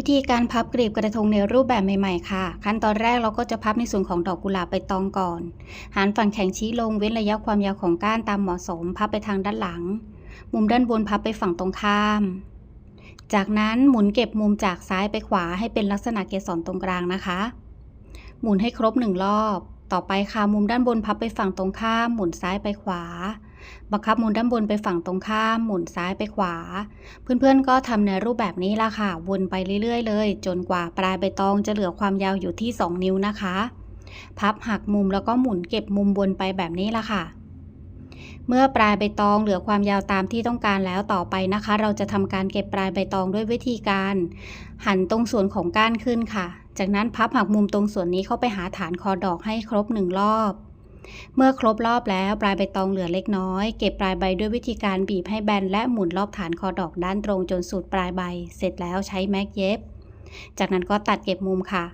วิธีการพับกลีบกระทงในรูปแบบใหม่ๆค่ะ ขั้นตอนแรกเราก็จะพับในส่วนของดอกกุหลาบใบตองก่อนหันฝั่งแข็งชี้ลงเว้นระยะความยาวของก้านตามเหมาะสม พับไปทางด้านหลัง มุมด้านบนพับไปฝั่งตรงข้าม จากนั้นหมุนเก็บมุมจากซ้ายไปขวาให้เป็นลักษณะเกสรตรงกลางนะคะ หมุนให้ครบหนึ่งรอบ ต่อไปค่ะมุมด้านบนพับไปฝั่งตรงข้าม หมุนซ้ายไปขวา บังคับหมุนด้านบนไปฝั่งตรงข้ามหมุนซ้ายไปขวา เพื่อนๆก็ทำในรูปแบบนี้ละค่ะ วนไปเรื่อยๆเลย จนกว่าปลายใบตองจะเหลือความยาวอยู่ที่ 2 นิ้วนะคะ พับหักมุมแล้วก็หมุนเก็บมุมวนไปแบบนี้ละค่ะ เมื่อปลายใบตองเหลือความยาวตามที่ต้องการแล้วต่อไปนะคะ เราจะทำการเก็บปลายใบตองด้วยวิธีการ หันตรงส่วนของก้านขึ้นค่ะ จากนั้นพับหักมุมตรงส่วนนี้เข้าไปหาฐานคอดอกให้ครบหนึ่งรอบ เมื่อครบรอบแล้วปลายใบตองเหลือเล็กน้อย เก็บปลายใบด้วยวิธีการบีบให้แบนและหมุนรอบฐานคอดอกด้านตรงจนสุดปลายใบ เสร็จแล้วใช้แม็กเย็บ จากนั้นก็ตัดเก็บมุมค่ะ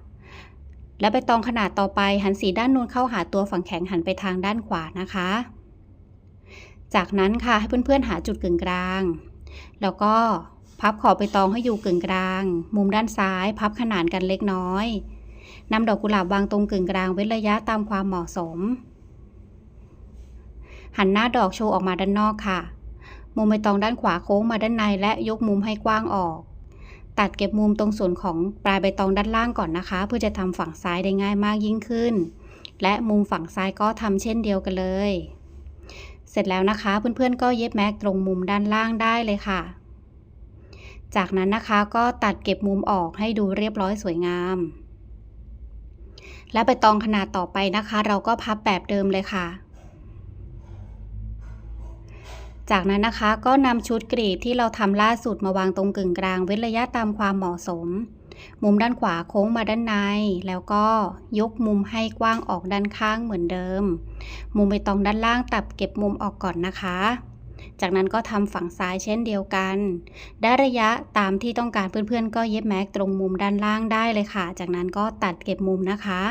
และใบตองขนาดต่อไปหันสีด้านนูนเข้าหาตัวฝั่งแข็งหันไปทางด้านขวานะคะ จากนั้นค่ะให้เพื่อนๆหาจุดกึ่งกลาง แล้วก็พับขอบใบตองให้อยู่กึ่งกลาง มุมด้านซ้าย พับขนานกันเล็กน้อยนำดอกกุหลาบวางตรงกึ่งกลางเว้นระยะตามความเหมาะสม หันหน้าดอกโชว์ออกมาด้านนอกค่ะ มุมใบตองด้านขวาโค้งมาด้านในและยกมุมให้กว้างออก ตัดเก็บมุมตรงส่วนของปลายใบตองด้านล่างก่อนนะคะ เพื่อจะทำฝั่งซ้ายได้ง่ายมากยิ่งขึ้น และมุมฝั่งซ้ายก็ทำเช่นเดียวกันเลย เสร็จแล้วนะคะ เพื่อนๆก็เย็บแม็กตรงมุมด้านล่างได้เลยค่ะ จากนั้นนะคะก็ตัดเก็บมุมออกให้ดูเรียบร้อยสวยงามและใบตองขนาดต่อไปนะคะ เราก็พับแบบเดิมเลยค่ะ จากนั้นนะคะก็นำชุดกรีบที่เราทำล่าสุดมาวางตรงกึ่งกลางเว้นระยะตามความเหมาะสม มุมด้านขวาโค้งมาด้านใน แล้วก็ยกมุมให้กว้างออกด้านข้างเหมือนเดิม มุมใบตองด้านล่างตัดเก็บมุมออกก่อนนะคะ จากนั้นก็ทำฝั่งซ้ายเช่นเดียวกัน ได้ระยะตามที่ต้องการเพื่อนๆ ก็เย็บแม็กตรงมุมด้านล่างได้เลยค่ะ จากนั้นก็ตัดเก็บมุมนะคะ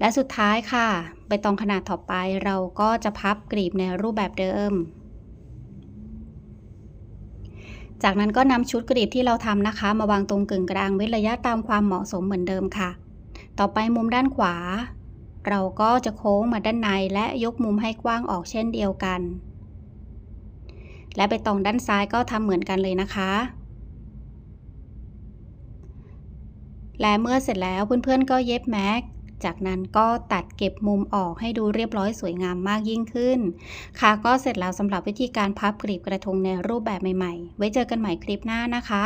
และสุดท้ายค่ะ ใบตองขนาดต่อไปเราก็จะพับกรีบในรูปแบบเดิม จากนั้นก็นำชุดกรีบที่เราทำนะคะ มาวางตรงกึ่งกลางเว้นระยะตามความเหมาะสมเหมือนเดิมค่ะ ต่อไปมุมด้านขวา เราก็จะโค้งมาด้านในและยกมุมให้กว้างออกเช่นเดียวกัน และใบตองด้านซ้ายก็ทำเหมือนกันเลยนะคะและเมื่อเสร็จแล้วเพื่อนๆก็เย็บแม็ก จากนั้นก็ตัดเก็บมุมออกให้ดูเรียบร้อยสวยงามมากยิ่งขึ้น ค่ะก็เสร็จแล้วสำหรับวิธีการพับกลีบกระทงในรูปแบบใหม่ๆ ไว้เจอกันใหม่คลิปหน้านะคะ